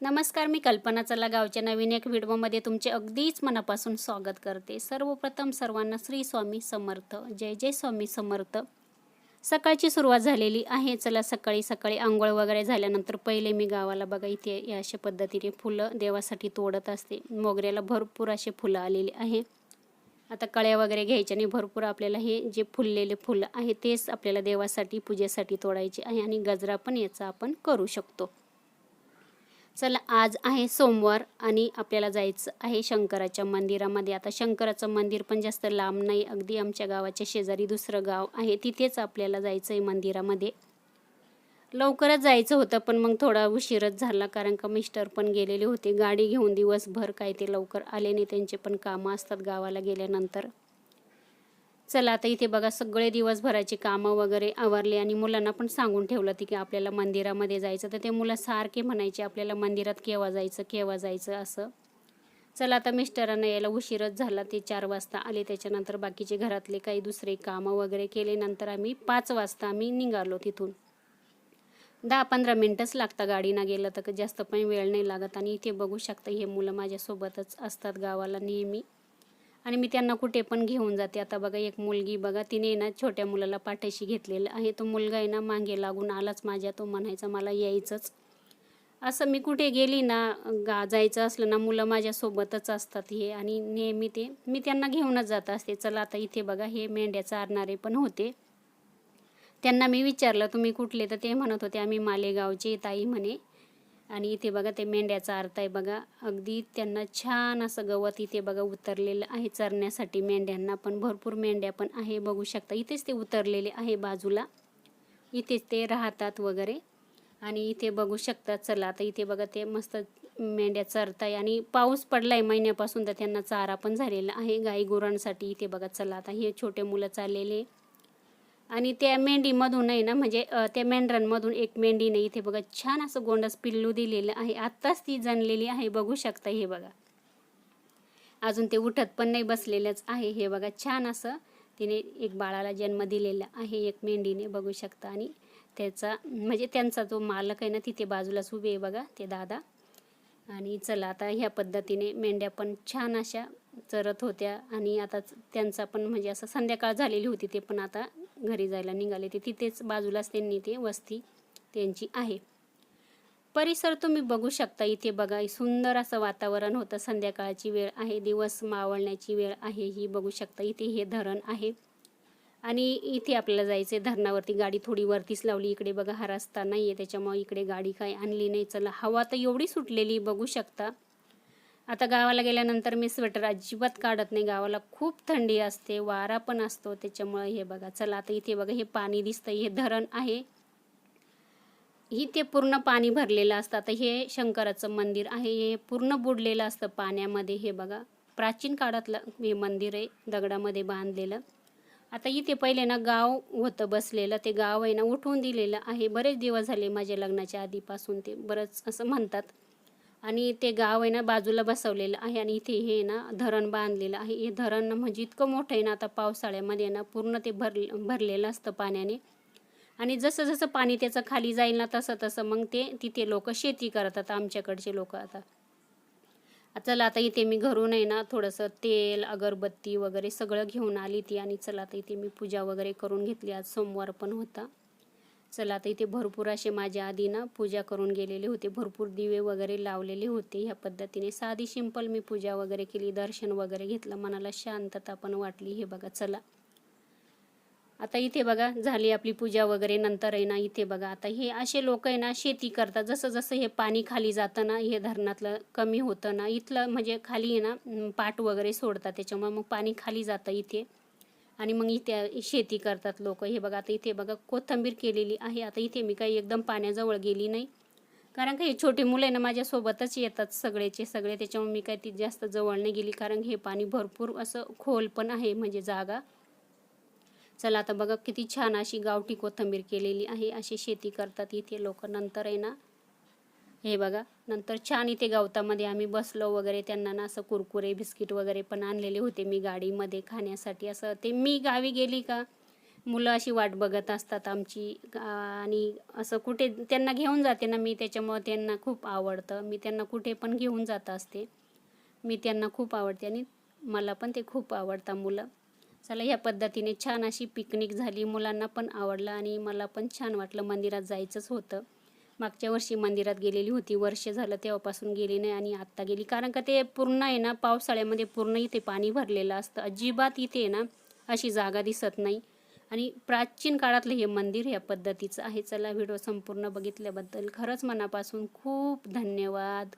नमस्कार मी कल्पना चला गावच्या नवीन एक व्हिडिओमध्ये तुमचे अगदीच मनापासून स्वागत करते. सर्वप्रथम सर्वांना श्री स्वामी समर्थ. जय जय स्वामी समर्थ. सकाळची सुरुवात झालेली आहे. चला सकाळी सकाळी आंघोळ वगैरे झाल्यानंतर पहिले मी गावाला बघा इथे या अशा पद्धतीने फुलं देवासाठी तोडत असते. मोगऱ्याला भरपूर असे फुलं आलेली आहे. आता कळ्या वगैरे घ्यायच्या आणि भरपूर आपल्याला हे जे फुललेले फुलं आहे तेच आपल्याला देवासाठी पूजेसाठी तोडायचे आहे आणि गजरा पण याचा आपण करू शकतो. चला आज आहे सोमवार आणि आपल्याला जायचं आहे शंकराच्या मंदिरामध्ये. आता शंकराचं मंदिर पण जास्त लांब नाही अगदी आमच्या गावाच्या शेजारी दुसरं गाव आहे. तिथेच आपल्याला जायचं आहे मंदिरामध्ये. लवकरच जायचं होतं पण मग थोडा उशीरच झाला कारण का मिस्टर पण गेलेले होते. गाडी घेऊन दिवसभर काय ते लवकर आले नाही. त्यांचे पण कामं असतात गावाला गेल्यानंतर. चला आता इथे बघा सगळे दिवसभराची कामं वगैरे आवरले आणि मुलांना पण सांगून ठेवलं ती की आपल्याला मंदिरामध्ये जायचं. तर ते मुलं सारखे म्हणायचे आपल्याला मंदिरात केव्हा जायचं केव्हा जायचं? असं. चला आता मिस्टरांना यायला उशीरच झाला. ते चार वाजता आले. त्याच्यानंतर बाकीचे घरातले काही दुसरे कामं वगैरे केले. नंतर आम्ही पाच वाजता आम्ही निघालो तिथून. दहा पंधरा मिनटंच लागतं गाडीनं गेलं तर जास्त पण वेळ नाही लागत. आणि इथे बघू शकता हे मुलं माझ्यासोबतच असतात गावाला नेहमी. आणि मी त्यांना कुठे पण घेऊन जाते. आता बघा एक मुलगी बघा तिने ना छोट्या मुलाला पाठीशी घेतलेलं आहे. तो मुलगा आहे ना मागे लागून आलाच माझ्या तो म्हणायचा मला यायचंच. असं मी कुठे गेली ना गा जायचं असलं ना मुलं माझ्यासोबतच असतात हे. आणि नेहमी ते मी त्यांना घेऊनच जात असते. चला आता इथे बघा हे मेंढ्या चारणारे पण होते. त्यांना मी विचारलं तुम्ही कुठले? तर ते म्हणत होते आम्ही मालेगावचे. ताई म्हणे आणि इथे बघा ते मेंढ्याचा अर्थ आहे बघा. अगदी त्यांना छान असं गवत इथे बघा उतरलेलं आहे चरण्यासाठी. मेंढ्यांना पण भरपूर मेंढ्या पण आहे बघू शकता. इथेच ते उतरलेले आहे बाजूला. इथेच ते राहतात वगैरे. आणि इथे बघू शकता चला आता इथे बघा ते मस्त मेंढ्या चरताय. आणि पाऊस पडलाय महिन्यापासून तर त्यांना चारा पण झालेला आहे गाई गुरांसाठी. इथे बघा चला आता हे छोटे मुलं चाललेले. आणि त्या मेंढीमधून आहे ना म्हणजे त्या मेंढरांमधून एक मेंढीने इथे बघा छान असं गोंडस पिल्लू दिलेलं आहे. आत्ताच ती जणलेली आहे. बघू शकता हे बघा. अजून ते उठत पण नाही बसलेलंच आहे. हे बघा छान असं तिने एक बाळाला जन्म दिलेला आहे एक मेंढीने. बघू शकता. आणि त्याचा म्हणजे त्यांचा जो मालक आहे ना तिथे बाजूलाच उभे आहे बघा ते दादा. आणि चला आता ह्या पद्धतीने मेंढ्या पण छान अशा चरत होत्या. आणि आता त्यांचा पण म्हणजे असं संध्याकाळ झालेली होती ते पण आता घरी जायला निघाले ते तिथेच बाजूलाच त्यांनी ते वस्ती त्यांची आहे. परिसर तुम्ही बघू शकता इथे बघा सुंदर असं वातावरण होतं. संध्याकाळची वेळ आहे दिवस मावळण्याची वेळ आहे ही बघू शकता. इथे हे धरण आहे. आणि इथे आपल्याला जायचं आहे धरणावरती गाडी थोडी वरतीच लावली. इकडे बघा हा रस्ता नाही आहे त्याच्यामुळे इकडे गाडी काय आणली नाही. चला हवा तर एवढी सुटलेली बघू शकता. आता गावाला गेल्यानंतर मी स्वेटर अजिबात काढत नाही. गावाला खूप थंडी असते वारा पण असतो. त्याच्यामुळं हे बघा चला आता इथे बघा हे पाणी दिसतं हे धरण आहे. इथे पूर्ण पाणी भरलेलं असतं. आता हे शंकराचं मंदिर आहे हे पूर्ण बुडलेलं असतं पाण्यामध्ये. हे बघा प्राचीन काळातलं हे मंदिर आहे दगडामध्ये बांधलेलं. आता इथे पहिले ना गाव होतं बसलेलं. ते गाव आहे ना उठवून दिलेलं आहे. बरेच दिवस झाले माझ्या लग्नाच्या आधीपासून ते बरंच असं म्हणतात. आणि ते गाव आहे ना बाजूला बसवलेलं आहे आणि इथे हे ना धरण बांधलेलं आहे. हे धरण म्हणजे इतकं मोठं आहे ना आता पावसाळ्यामध्ये ना पूर्ण ते भर भरलेलं असतं पाण्याने. आणि जसं जसं पाणी त्याचं खाली जाईल ना तसं तसं मग ते तिथे लोक शेती करतात आमच्याकडचे लोक आता. चला आता इथे मी घरून आहे ना थोडंसं तेल अगरबत्ती वगैरे सगळं घेऊन आली ती आणि चला आता इथे मी पूजा वगैरे करून घेतली. आज सोमवार पण होता. चला आता इथे भरपूर असे माझ्या आधी ना पूजा करून गेलेले होते. भरपूर दिवे वगैरे लावलेले होते. ह्या पद्धतीने साधी सिंपल मी पूजा वगैरे केली दर्शन वगैरे घेतलं. मनाला शांतता पण वाटली. हे बघा चला. आता इथे बघा झाली आपली पूजा वगैरे. नंतर आहे ना इथे बघा. आता हे असे लोक आहे ना शेती करतात. जसं जसं हे पाणी खाली जातं ना हे धरणातलं कमी होतं ना इथलं म्हणजे खाली आहे ना पाट वगैरे सोडतात. त्याच्यामुळे मग पाणी खाली जातं इथे. आणि मग इथे शेती करतात लोक. हे बघा आता इथे बघा कोथंबीर केलेली आहे. आता इथे मी काही एकदम पाण्याजवळ गेली नाही. कारण का हे छोटे मुलं आहे ना माझ्यासोबतच येतात सगळेचे सगळे. त्याच्यामुळे मी काही ती जास्त जवळ नाही गेली. कारण हे पाणी भरपूर असं खोल पण आहे म्हणजे जागा. चला आता बघा किती छान अशी गावठी कोथंबीर केलेली आहे. अशी शेती करतात इथे लोक. नंतर आहे ना हे बघा नंतर छान इथे गवतामध्ये आम्ही बसलो वगैरे त्यांना ना असं कुरकुरे बिस्किट वगैरे पण आणलेले होते मी गाडीमध्ये खाण्यासाठी. असं ते मी गावी गेली का मुलं अशी वाट बघत असतात आमची. आणि असं कुठे त्यांना घेऊन जाते ना मी त्याच्यामुळं त्यांना खूप आवडतं. मी त्यांना कुठे पण घेऊन जात असते. मी त्यांना खूप आवडते आणि मला पण ते खूप आवडतात मुलं. चला ह्या पद्धतीने छान अशी पिकनिक झाली. मुलांना पण आवडलं आणि मला पण छान वाटलं. मंदिरात जायचंच होतं. मागच्या वर्षी मंदिरात गेलेली होती. वर्ष झालं तेव्हापासून गेली नाही आणि आत्ता गेली. कारण का ते पूर्ण आहे ना पावसाळ्यामध्ये पूर्ण इथे पाणी भरलेलं असतं. अजिबात इथे आहे ना अशी जागा दिसत नाही. आणि प्राचीन काळातलं हे मंदिर या पद्धतीचं आहे. चला व्हिडिओ संपूर्ण बघितल्याबद्दल खरंच मनापासून खूप धन्यवाद.